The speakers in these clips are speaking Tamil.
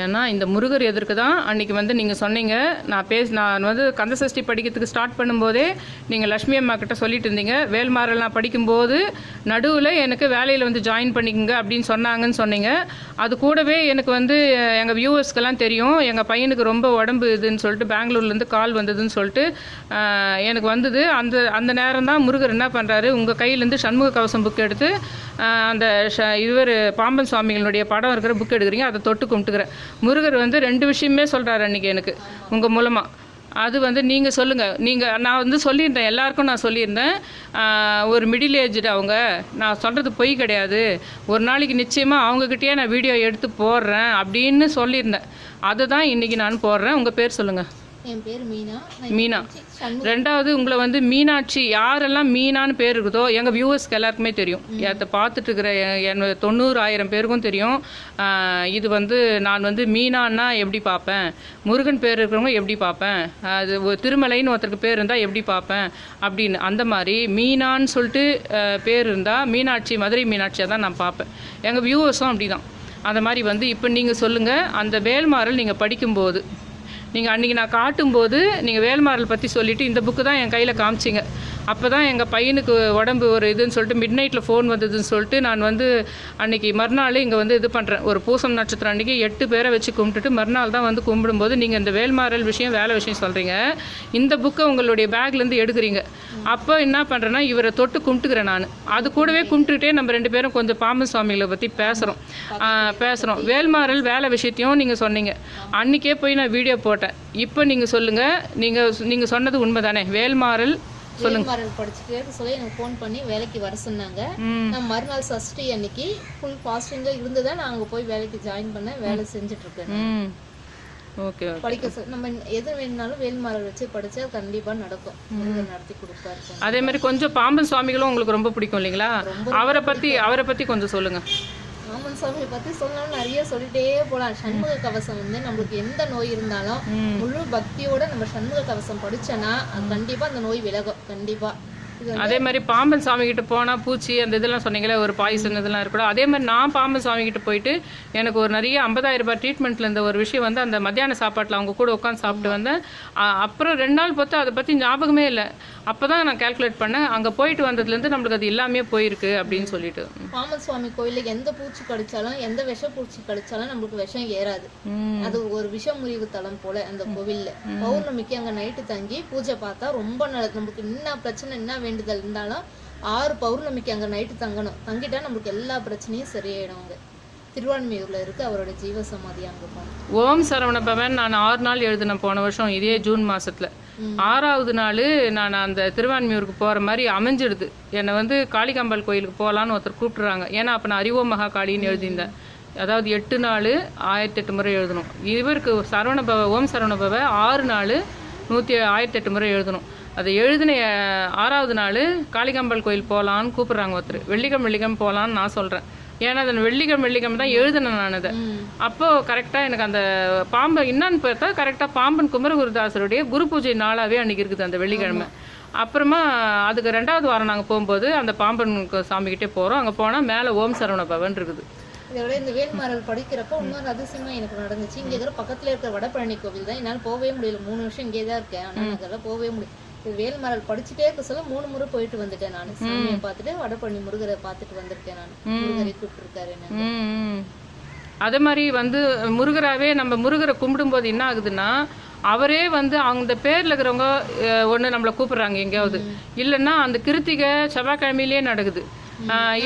ஏன்னா இந்த முருகர் எதற்கு தான் அன்றைக்கி வந்து நீங்கள் சொன்னீங்க. நான் பேச நான் வந்து கந்தசஷ்டி படிக்கிறதுக்கு ஸ்டார்ட் பண்ணும்போதே நீங்கள் லக்ஷ்மி அம்மா கிட்ட சொல்லிட்டு இருந்தீங்க. வேல்மாரல் நான் படிக்கும்போது நடுவில் எனக்கு வேலையில் வந்து ஜாயின் பண்ணிக்கோங்க அப்படின்னு சொன்னாங்கன்னு சொன்னீங்க. அது கூடவே எனக்கு வந்து எங்கள் வியூவர்ஸ்க்கெல்லாம் தெரியும். எங்கள் பையனுக்கு ரொம்ப உடம்பு இதுன்னு சொல்லிட்டு பெங்களூர்லேருந்து கால் வந்ததுன்னு சொல்லிட்டு எனக்கு வந்தது. அந்த அந்த நேரம் தான் முருகர் என்ன பண்ணுறாரு உங்கள் கையிலேருந்து சண்முக கவசம் புக் எடுத்து அந்த ஷ இவர் பாம்பன் சுவாமிகளுடைய படம் இருக்கிற புக் எடுக்கிறீங்க அதை தொட்டு கும்பிட்டுக்கிறேன். முருகர் வந்து ரெண்டு விஷயமே சொல்கிறாரு அன்றைக்கி எனக்கு உங்கள் மூலமாக அது வந்து நீங்கள் சொல்லுங்கள் நீங்கள் நான் வந்து சொல்லியிருந்தேன் எல்லாருக்கும் நான் சொல்லியிருந்தேன். ஒரு மிடில் ஏஜ்டு அவங்க நான் சொல்கிறது பொய் கிடையாது. ஒரு நாளைக்கு நிச்சயமாக அவங்கக்கிட்டேயே நான் வீடியோ எடுத்து போடுறேன் அப்படின்னு சொல்லியிருந்தேன். அதுதான் இன்றைக்கி நான் போடுறேன். உங்கள் பேர் சொல்லுங்கள் என் பேர் மீனா. மீனா. ரெண்டாவது உங்களை வந்து மீனாட்சி யாரெல்லாம் மீனான்னு பேர் இருக்குதோ எங்கள் வியூவர்ஸ்க்கு எல்லாருக்குமே தெரியும். அதை பார்த்துட்டு இருக்கிற எ- என் தொண்ணூறு ஆயிரம் பேருக்கும் தெரியும். இது வந்து நான் வந்து மீனான்னா எப்படி பார்ப்பேன்? முருகன் பேர் இருக்கிறவங்க எப்படி பார்ப்பேன்? அது திருமலைன்னு ஒருத்தருக்கு பேர் இருந்தால் எப்படி பார்ப்பேன்? அப்படின்னு அந்த மாதிரி மீனான்னு சொல்லிட்டு பேர் இருந்தால் மீனாட்சி மதுரை மீனாட்சியாக தான் நான் பார்ப்பேன். எங்கள் வியூவர்ஸும் அப்படி தான் அந்த மாதிரி வந்து இப்போ நீங்கள் சொல்லுங்கள் அந்த வேல்மாறல் நீங்கள் படிக்கும்போது நீங்கள் அன்றைக்கி நான் காட்டும்போது நீங்கள் வேல்மாரல் பற்றி சொல்லிவிட்டு இந்த புக்கு தான் என் கையில் காமிச்சிங்க. அப்போ தான் எங்கள் பையனுக்கு உடம்பு ஒரு இதுன்னு சொல்லிட்டு மிட் நைட்டில் ஃபோன் வந்ததுன்னு சொல்லிட்டு நான் வந்து அன்றைக்கி மறுநாள் இங்கே வந்து இது பண்ணுறேன் ஒரு பூசம் நட்சத்திரம் அன்றைக்கி எட்டு பேரை வச்சு கும்பிட்டுட்டு மறுநாள் தான் வந்து கும்பிடும்போது நீங்கள் இந்த வேல்மாறல் விஷயம் வேலை விஷயம் சொல்கிறீங்க இந்த புக்கை உங்களுடைய பேக்லேருந்து எடுக்கிறீங்க. அப்போ என்ன பண்ணுறேன்னா இவரை தொட்டு கும்பிட்டுக்கிறேன் நான். அது கூடவே கும்பிட்டுக்கிட்டே நம்ம ரெண்டு பேரும் கொஞ்சம் பாம்பன் சுவாமிகளை பற்றி பேசுகிறோம் பேசுகிறோம் வேல்மாறல் வேலை விஷயத்தையும் நீங்கள் சொன்னீங்க. அன்றைக்கே போய் நான் வீடியோ போட்டேன். இப்போ நீங்கள் சொல்லுங்கள் நீங்கள் நீங்கள் சொன்னது உண்மை தானே வேல்மாறல் வேல்மாறல் படிச்சுட்டே சொல்லி எனக்கு ஃபோன் பண்ணி வேலைக்கு வர சொன்னாங்க. நான் மறுநாள் சஷ்டி அன்னைக்கு ஃபுல் ஃபாஸ்டிங்காக இருந்து தான் நான் அங்கே போய் வேலைக்கு ஜாயின் பண்ணேன் வேலை செஞ்சுட்டு இருக்கேன் ஓகே படிக்க நம்ம எது வேணும்னாலும் வேல்மாறல் வச்சு படிச்சா கண்டிப்பா நடக்கும். நடத்தி கொடுப்பாரு அதே மாதிரி கொஞ்சம் பாம்பன் சுவாமிகளும் உங்களுக்கு ரொம்ப பிடிக்கும் இல்லைங்களா? அவரை பற்றி அவரை பற்றி கொஞ்சம் சொல்லுங்கள் ராமன் சாமியை பத்தி சொல்லணும் நிறைய சொல்லிட்டே போலாம். சண்முக கவசம் வந்து நம்மளுக்கு எந்த நோய் இருந்தாலும் முழு பக்தியோட நம்ம சண்முக கவசம் படிச்சோன்னா அது கண்டிப்பா அந்த நோய் விலகும். கண்டிப்பா. அதே மாதிரி பாம்பன் சாமி கிட்ட போனால் பூச்சி அந்த இதெல்லாம் சொன்னீங்களே ஒரு பாய்சன் இதெல்லாம் இருக்கணும் அதே மாதிரி நான் பாம்பன் சாமி கிட்ட போயிட்டு எனக்கு ஒரு நிறைய ஐம்பதாயிரம் ரூபாய் ட்ரீட்மெண்ட்டில் இருந்த ஒரு விஷயம் வந்து அந்த மத்தியான சாப்பாட்டில் அவங்க கூட உட்காந்து சாப்பிட்டு வந்தேன். அப்புறம் ரெண்டு நாள் பார்த்து அதை பற்றி ஞாபகமே இல்லை. அப்போ தான் நான் கால்குலேட் பண்ணேன். அங்கே போயிட்டு வந்ததுலேருந்து நம்மளுக்கு அது எல்லாமே போயிருக்கு அப்படின்னு சொல்லிட்டு. ராமன் சுவாமி கோயில்ல எந்த பூச்சி கடிச்சாலும் எந்த விஷ பூச்சி கடிச்சாலும் நம்மளுக்கு விஷம் ஏறாது. அது ஒரு விஷமுறிவு தலம் போல அந்த கோவில்ல. பௌர்ணமிக்கு அங்க நைட்டு தங்கி பூஜை பார்த்தா ரொம்ப நல்லது. நமக்கு என்ன பிரச்சனை என்ன வேண்டுதல் இருந்தாலும் ஆறு பௌர்ணமிக்கு அங்க நைட்டு தங்கணும். தங்கிட்டா நம்மளுக்கு எல்லா பிரச்சனையும் சரியாயிடும் அங்க. திருவான்மையூர்ல இருக்கு அவரோட ஜீவ சமாதி அங்க போனோம் ஓம் சரவண பவன். நான் ஆறு நாள் எழுதினேன் போன வருஷம் இதே ஜூன் மாசத்துல. ஆறாவது நாள் நான் அந்த திருவான்மியூருக்கு போகிற மாதிரி அமைஞ்சிடுது. என்னை வந்து காளிகாம்பாள் கோயிலுக்கு போகலான்னு ஒருத்தர் கூப்பிட்டுறாங்க. ஏன்னா அப்போ நான் அறிவோ மகா காளின்னு எழுதியிருந்தேன். அதாவது எட்டு நாள் ஆயிரத்தி எட்டு முறை எழுதணும். இவருக்கு சரவண பவ ஓம் சரவண பவ ஆறு நாள் நூற்றி ஆயிரத்தி எட்டு முறை எழுதணும். அதை எழுதின ஆறாவது நாள் காளிகாம்பாள் கோயில் போகலான்னு கூப்பிட்றாங்க ஒருத்தர். வெள்ளிக்கிழமை வெள்ளிக்கிழமை போகலான்னு நான் சொல்கிறேன் ஏன்னா அதை வெள்ளிக்கிழமை வெள்ளிக்கிழமை தான் எழுதினேன் நான் அதை அப்போ கரெக்டாக எனக்கு அந்த பாம்பை என்னன்னு பார்த்தா கரெக்டாக பாம்பன் குமரகுருதாசருடைய குரு பூஜை நாளாகவே அன்றைக்கி இருக்குது அந்த வெள்ளிக்கிழமை. அப்புறமா அதுக்கு ரெண்டாவது வாரம் நாங்கள் போகும்போது அந்த பாம்பன் சாமிக்கிட்டே போகிறோம் அங்கே போனால் மேலே ஓம் சரவண பவன் இருக்குது. இதோட இந்த வேல்மாறல் படிக்கிறப்ப இன்னொரு அதிசயமா எனக்கு நடந்துச்சு. இங்க இருக்கிற பக்கத்துல இருக்கிற வடபழனி கோவில் தான் என்னால போகவே முடியல. மூணு வருஷம் இங்கே தான் இருக்கேன். ஆனா அதெல்லாம் போகவே முடியல. இது வேல்மாறல் படிச்சுட்டே இருக்க சொல்ல மூணு முறை போயிட்டு வந்துட்டேன் நான். சாமியை பார்த்துட்டு வடபழனி முருகரை பார்த்துட்டு வந்திருக்கேன் நான். முருகரை கூப்பிட்டுருக்காரு என்ன. அதே மாதிரி வந்து முருகராகவே நம்ம முருகரை கும்பிடும்போது என்ன ஆகுதுன்னா அவரே வந்து அந்த பேரில் இருக்கிறவங்க ஒன்று நம்மளை கூப்பிடுறாங்க எங்கேயாவது. இல்லைன்னா அந்த கிருத்திகை செவ்வாய்க்கிழமையிலே நடக்குது.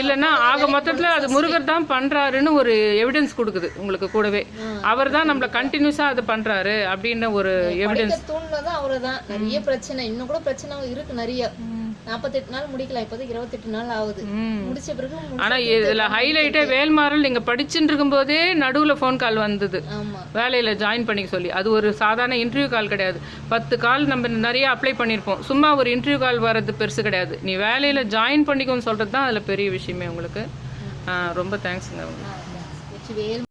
இல்லைன்னா ஆக மொத்தத்தில் அது முருகர் தான் பண்ணுறாருன்னு ஒரு எவிடன்ஸ் கொடுக்குது உங்களுக்கு கூடவே. அவர் தான் நம்மளை கண்டினியூஸாக அது பண்ணுறாரு அப்படின்னு ஒரு எவிடன்ஸ் படிக்க தூண்டினதும் அவரை தான் நிறைய பிரச்சனை. இன்னும் கூட பிரச்சனை இருக்கு நிறைய. நாற்பத்தெட்டு நாள் முடிக்கலாம் இப்போதைக்கு இருபத்தெட்டு நாள் ஆகுது. முடிச்ச பிறகு ஆனால் இதில் ஹைலைட்டே வேல்மாறல் நீங்கள் படிச்சுட்டு இருக்கும்போதே நடுவில் ஃபோன் கால் வந்தது. வேலையில் ஜாயின் பண்ணிக்க சொல்லி. அது ஒரு சாதாரண இன்டர்வியூ கால் கிடையாது. பத்து கால் நம்ம நிறைய அப்ளை பண்ணியிருப்போம் சும்மா ஒரு இன்டர்வியூ கால் வர்றது பெருசு கிடையாது. நீ வேலையில் ஜாயின் பண்ணிக்கோன்னு சொல்கிறது தான் அதில் பெரிய விஷயமே உங்களுக்கு. ரொம்ப தேங்க்ஸுங்க வேல்